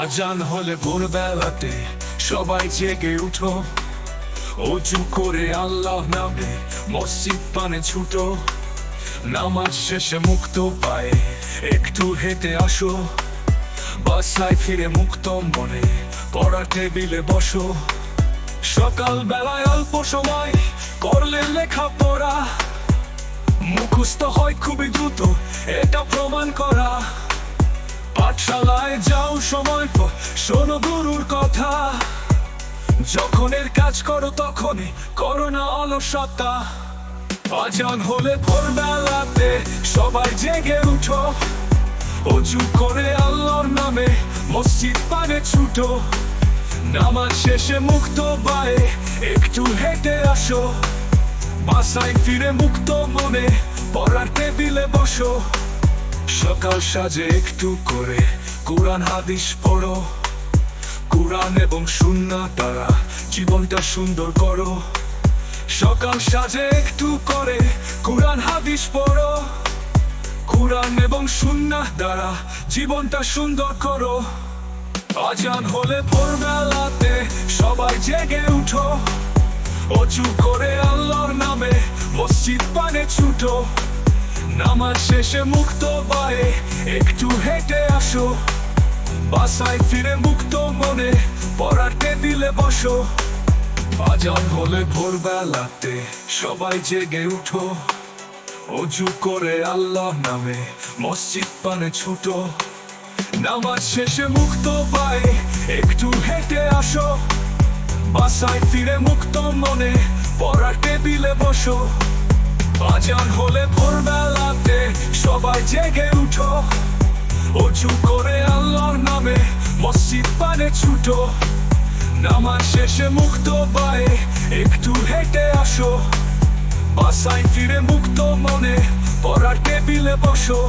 আজান হলে ভোরবেলাতে সবাই জেগে উঠো। অজু করে আল্লাহ নামে মসজিদ পানে ছুটো। নামাজ শেষে মুক্ত পায়ে একটু হেঁটে আসো। বাসায় ফিরে মুক্ত মনে পড়া টেবিলে বসো। সকাল বেলায় অল্প সময় করলে লেখা পড়া মুখস্থ হয় খুবই দ্রুত, এটা প্রমাণ করা। পাঠশালায় যাও সময় পর শোনো গুরুর কথা। যখন এর কাজ করো তখনই করো না অলসতা। আজান হলে ভোরবেলাতে সবাই জেগে উঠো। অজু করে আল্লাহর নামে মসজিদ পানে ছুটো। নামাজ শেষে মুক্ত পায়ে একটু হেঁটে আসো। বাসায় ফিরে মুক্ত মনে পড়ার টেবিলে বসো। সকাল সাজে একটু করে। কোরআন, হাদিস পড়ো। কোরআন এবং সুন্না দ্বারা জীবনটা সুন্দর করো। সকাল সাজে একটু করে কোরআন, হাদিস পড়ো। কোরআন এবং সুন্না দ্বারা জীবনটা সুন্দর করো। আজান হলে ভোরবেলাতে সবাই জেগে উঠো। অচু করে আল্লাহর নামে মসজিদ পানে ছুটো। নামাজ শেষে মুক্ত পায়ে একটু হেঁটে আসো। বাসায় ফিরে মুক্ত মনে পড়ার টেবিলে বসো। আজান হলে ভোরবেলাতে সবাই জেগে উঠো। অজু করে আল্লাহ নামে মসজিদ পানে ছুটো। নামাজ শেষে মুক্ত পায়ে একটু হেঁটে আসো। বাসায় ফিরে মুক্ত মনে পড়ার টেবিলে বসো। আজান হলে ভোরবেলাতে সবাই জেগে উঠো। অজু করে আল্লাহর নামে মসজিদ পানে ছুটো। নামাজ শেষে মুক্ত পায়ে একটু হেঁটে আসো। বাসায় ফিরে মুক্ত মনে পড়ার টেবিলে বসো।